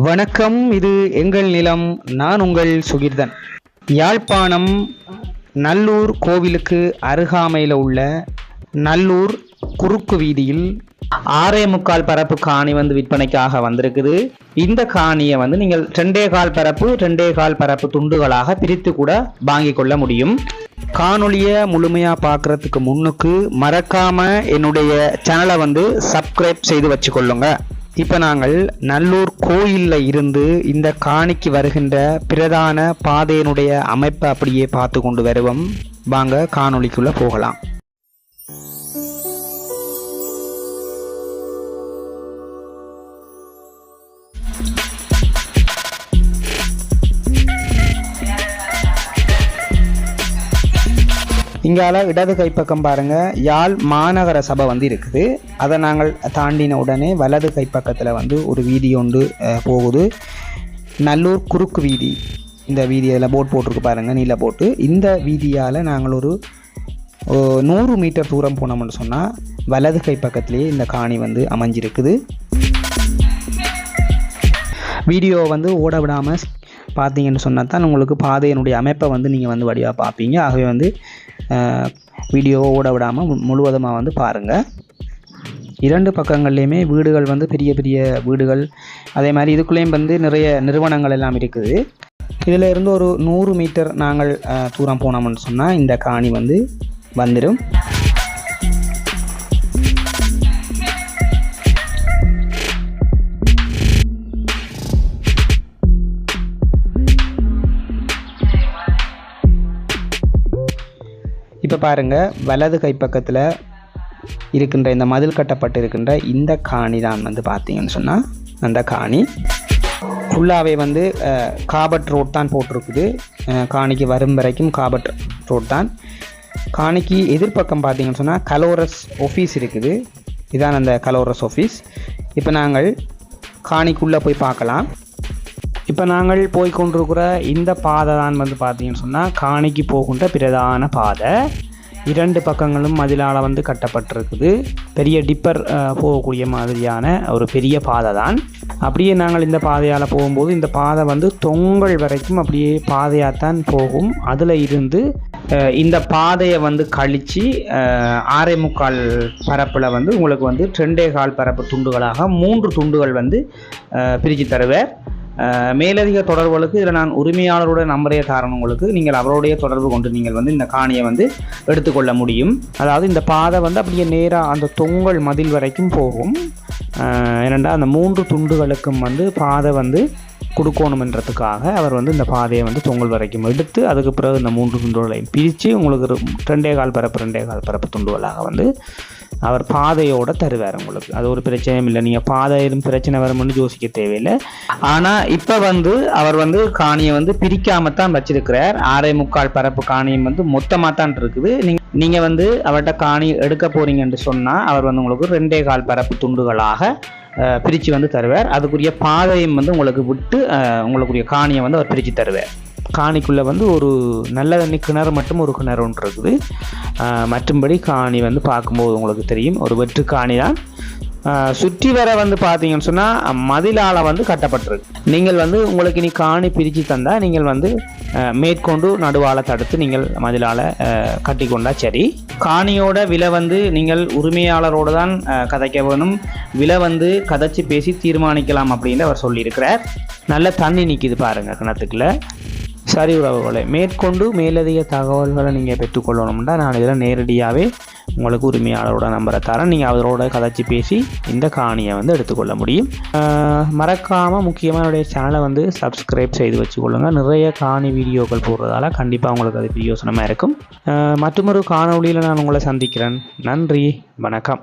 வணக்கம் இது எங்கள் நிலம் நான் உங்கள் சுகிர்தன். யாழ்ப்பாணம் நல்லூர் கோவிலுக்கு அருகாமையில் உள்ள நல்லூர் குறுக்கு வீதியில் ஆறே முக்கால் பரப்பு காணி வந்து விற்பனைக்காக வந்திருக்குது. இந்த காணியை வந்து நீங்கள் ரெண்டே கால் பரப்பு ரெண்டே கால் பரப்பு துண்டுகளாக பிரித்து கூட வாங்கிக் கொள்ள முடியும். காணொளியை முழுமையாக பார்க்குறதுக்கு முன்னுக்கு மறக்காம என்னுடைய சேனலை வந்து சப்ஸ்கிரைப் செய்து வச்சுக்கொள்ளுங்க. இப்போ நாங்கள் நல்லூர் கோயிலில் இருந்து இந்த காணிக்கு வருகின்ற பிரதான பாதையினுடைய அமைப்பை அப்படியே பார்த்து கொண்டு வருவோம். வாங்க காணொளிக்குள்ளே போகலாம். இங்கால இடது கைப்பக்கம் பாருங்க. யாழ் மாநகர சபை வந்து இருக்குது. அதை நாங்கள் தாண்டின உடனே வலது கைப்பக்கத்தில் வந்து ஒரு வீதி ஒன்று போகுது. நல்லூர் குறுக்கு வீதி. இந்த வீதி அதில் போட் போட்டிருக்கு பாருங்கள் நீல போட்டு. இந்த வீதியால் நாங்கள் ஒரு நூறு மீட்டர் தூரம் போனோம்னு சொன்னால் வலது கை பக்கத்திலேயே இந்த காணி வந்து அமைஞ்சிருக்குது. வீடியோ வந்து ஓட விடாமல் பார்த்தீங்கன்னு சொன்னால் தான் உங்களுக்கு பாதையினுடைய அமைப்பை வந்து நீங்கள் வந்து வடிவாக பார்ப்பீங்க ஆகவே வந்து வீடியோவை ஓட விடாமல் முழுவதுமாக வந்து பாருங்கள் இரண்டு பக்கங்கள்லேயுமே வீடுகள் வந்து பெரிய பெரிய வீடுகள். அதே மாதிரி இதுக்குள்ளேயும் வந்து நிறைய நிறுவனங்கள் எல்லாம் இருக்குது. இதில் இருந்து ஒரு நூறு மீட்டர் நாங்கள் தூரம் போனோம்னு சொன்னால் இந்த காணி வந்து வந்துடும் இப்போ பாருங்கள் வலது கைப்பக்கத்தில் இருக்கின்ற இந்த மதில் கட்டப்பட்டு இருக்கின்ற இந்த காணி தான் வந்து பார்த்தீங்கன்னு சொன்னால் அந்த காணி. ஃபுல்லாகவே வந்து காபட் ரோட் தான் போட்டிருக்குது. காணிக்கு வரும் வரைக்கும் காபட் ரோட் தான். காணிக்கு எதிர்ப்பக்கம் பார்த்தீங்கன்னு சொன்னால் கலோரஸ் ஆஃபீஸ் இருக்குது. இதான் அந்த கலோரஸ் ஆஃபீஸ் இப்போ நாங்கள் காணிக்குள்ளே போய் பார்க்கலாம். இப்போ நாங்கள் போய் கொண்டிருக்கிற இந்த பாதை தான் வந்து பார்த்தீங்கன்னு சொன்னால் காணிக்கு போகின்ற பிரதான பாதை. இரண்டு பக்கங்களும் மதிலால் வந்து கட்டப்பட்டிருக்குது. பெரிய டிப்பர் போகக்கூடிய மாதிரியான ஒரு பெரிய பாதை தான். அப்படியே நாங்கள் இந்த பாதையால் போகும்போது இந்த பாதை வந்து தொங்கல் வரைக்கும் அப்படியே பாதையாகத்தான் போகும். அதில் இருந்து இந்த பாதையை வந்து கழித்து ஆறே முக்கால் பரப்பில் வந்து உங்களுக்கு வந்து ரெண்டே கால் பரப்பு துண்டுகளாக மூன்று துண்டுகள் வந்து பிரித்து தருவார். மேலதிக தொடர்புகளுக்கு இதில் நான் உரிமையாளருடைய நம்பரே காரணங்களுக்கு உங்களுக்கு நீங்கள் அவருடைய தொடர்பு கொண்டு நீங்கள் வந்து இந்த காணியை வந்து எடுத்துக்கொள்ள முடியும். அதாவது இந்த பாதை வந்து அப்படியே நேராக அந்த தொங்கல் மதில் வரைக்கும் போகும். ஏனென்றால் அந்த மூன்று துண்டுகளுக்கும் வந்து பாதை வந்து கொடுக்கணுமன்றதுக்காக அவர் வந்து இந்த பாதையை வந்து தொங்கல் வரைக்கும் எடுத்து அதுக்கு பிறகு இந்த மூன்று துண்டுகளையும் பிரித்து உங்களுக்கு ரெண்டே கால் பரப்பு ரெண்டே கால் பரப்பு துண்டுகளாக வந்து அவர் பாதையோடு தருவார் உங்களுக்கு. அது ஒரு பிரச்சனையும் இல்லை. நீங்கள் பாதை எதுவும் பிரச்சனை வரும்னு யோசிக்க தேவையில்லை. ஆனால் இப்போ வந்து அவர் வந்து காணியை வந்து பிரிக்காம தான் வச்சிருக்கிறார். ஆறே முக்கால் பரப்பு காணியம் வந்து மொத்தமாக தான் இருக்குது. நீங்கள் நீங்கள் வந்து அவர்கிட்ட காணி எடுக்க போகிறீங்கன்னு சொன்னால் அவர் வந்து உங்களுக்கு ரெண்டே கால் பரப்பு துண்டுகளாக பிரித்து வந்து தருவார். அதுக்குரிய பாதையும் வந்து உங்களுக்கு விட்டு உங்களுக்குரிய காணியை வந்து அவர் பிரித்து தருவார். காணிக்குள்ளே வந்து ஒரு நல்ல தண்ணி கிணறு மட்டும் ஒரு கிணறு ஒன்று இருக்குது மற்றும்படி காணி வந்து பார்க்கும்போது உங்களுக்கு தெரியும். ஒரு வெற்று காணி தான் சுற்றி வர வந்து பார்த்தீங்கன்னு சொன்னால் மதிலால் வந்து கட்டப்பட்டிருக்கு. நீங்கள் வந்து உங்களுக்கு இனி காணி பிரித்து தந்தால் நீங்கள் வந்து மேற்கொண்டு நடுவால் தடுத்து நீங்கள் மதிலால் கட்டி கொண்டால் சரி. காணியோட விலை வந்து நீங்கள் உரிமையாளரோடு தான் கதைக்க வேணும். விலை வந்து கதைச்சி பேசி தீர்மானிக்கலாம் அப்படின்னு அவர் சொல்லியிருக்கிறார். நல்ல தண்ணி நிற்கிது பாருங்கள் கிணத்துக்குள்ள. சரி உறவுகளை மேற்கொண்டு மேலதிக தகவல்களை நீங்கள் பெற்றுக்கொள்ளணும்னா நான் இதில் நேரடியாகவே உங்களுக்கு உரிமையாளரோட நம்பரை தரேன். நீங்கள் அவரோட கதைச்சி பேசி இந்த காணியை வந்து எடுத்துக்கொள்ள முடியும். மறக்காமல் முக்கியமாக என்னுடைய சேனலை வந்து சப்ஸ்கிரைப் செய்து வச்சுக்கொள்ளுங்க. நிறைய காணி வீடியோக்கள் போடுறதால கண்டிப்பாக உங்களுக்கு அது பிரயோசனமாக இருக்கும் மற்றொரு காணொளியில் நான் உங்களை சந்திக்கிறேன். நன்றி. வணக்கம்.